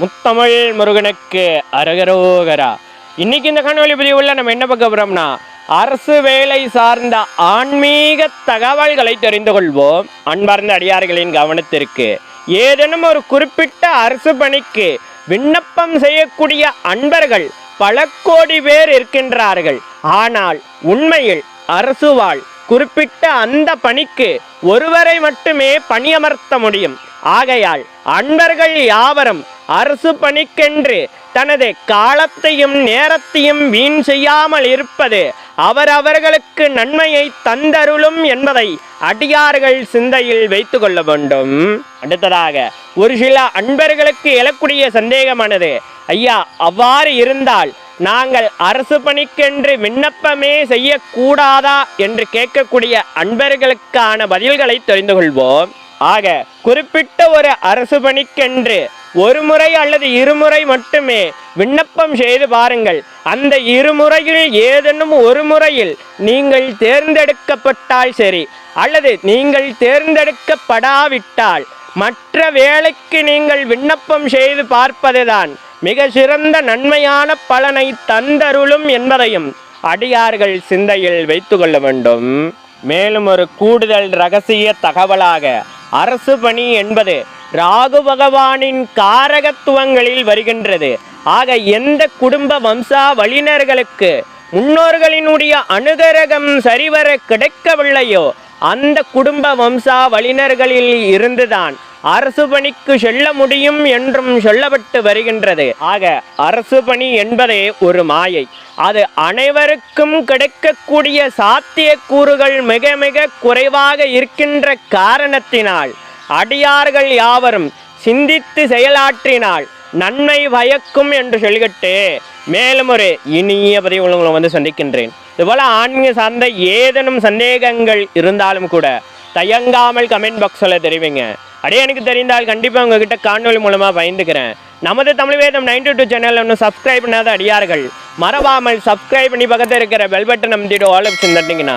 முத்தமிழ் முருகனுக்கு அரகரோகரா. இன்னைக்கு இந்த காணொலி உள்ள நம்ம என்ன பார்க்க போறோம்னா அரசு வேலை சார்ந்த ஆன்மீக தகவல்களை தெரிந்து கொள்வோம். அன்பார்ந்த அடியார்களின் கவனத்திற்கு. ஏதேனும் ஒரு குறிப்பிட்ட அரசு பணிக்கு விண்ணப்பம் செய்யக்கூடிய அன்பர்கள் பல கோடி பேர் இருக்கின்றார்கள். ஆனால் உண்மையில் அரசுவால் குறிப்பிட்ட அந்த பணிக்கு ஒருவரை மட்டுமே பணியமர்த்த முடியும். ஆகையால் அன்பர்கள் யாவரும் அரசு பணிக்கென்று தனது காலத்தையும் நேரத்தையும் வீண் செய்யாமல் இருப்பது அவரவர்களுக்கு நன்மையை தந்தருளும் என்பதை அடியார்கள் சிந்தையில் வைத்து கொள்ள வேண்டும். அடுத்ததாக ஒரு சில அன்பர்களுக்கு எழக்கூடிய சந்தேகமானது. ஐயா அவ்வாறு இருந்தால் நாங்கள் அரசு பணிக்கென்று விண்ணப்பமே செய்யக்கூடாதா என்று கேட்கக்கூடிய அன்பர்களுக்கான பதில்களை தெரிந்து கொள்வோம். ஆக குறிப்பிட்ட ஒரு அரசு பணிக்கென்று ஒரு முறை அல்லது இருமுறை மட்டுமே விண்ணப்பம் செய்து பாருங்கள். அந்த இருமுறையில் ஏதேனும் ஒரு முறையில் நீங்கள் தேர்ந்தெடுக்கப்பட்டால் சரி அல்லது நீங்கள் தேர்ந்தெடுக்கப்படாவிட்டால் மற்ற வேலைக்கு நீங்கள் விண்ணப்பம் செய்து பார்ப்பதுதான் மிக சிறந்த நன்மையான பலனை தந்தருளும் என்பதையும் அடியார்கள் சிந்தையில் வைத்து கொள்ள வேண்டும். மேலும் ஒரு கூடுதல் ரகசிய தகவலாக அரசு பணி என்பது ராகு பகவானின் காரகத்துவங்களில் வருகின்றது. ஆக எந்த குடும்ப வம்சாவளியினர்களுக்கு முன்னோர்களினுடைய அனுகரகம் சரிவர கிடைக்கவில்லையோ அந்த குடும்ப வம்சாவளியினர்களில் இருந்துதான் அரசு பணிக்கு செல்ல முடியும் என்றும் சொல்லப்பட்டு வருகின்றது. ஆக அரசு பணி என்பதே ஒரு மாயை. அது அனைவருக்கும் கிடைக்கக்கூடிய சாத்தியக்கூறுகள் மிக மிக குறைவாக இருக்கின்ற காரணத்தினால் அடியார்கள் யாவரும் சிந்தித்து செயலாற்றினால் நன்மை பயக்கும் என்று சொல்லிக்கிட்டு மேலும் ஒரு இனிய பதிவு உங்களை வந்து சந்திக்கின்றேன். இதுபோல் ஆன்மீக சார்ந்த ஏதேனும் சந்தேகங்கள் இருந்தாலும் கூட தயங்காமல் கமெண்ட் பாக்ஸில் தெரிவிங்க. அப்படியே எனக்கு தெரிந்தால் கண்டிப்பாக உங்ககிட்ட காணொலி மூலமாக பயந்துக்கிறேன். நமது Tamil Vedam ninety two channel ஒன்று சப்ஸ்கிரைப் பண்ணாத அடியார்கள் மறவாமல் சப்ஸ்கிரைப் பண்ணி பக்கத்தில் இருக்கிற பெல் பட்டன் நம்பிட்டு ஆல் ஆப்ஷன் தட்டிங்கன்னா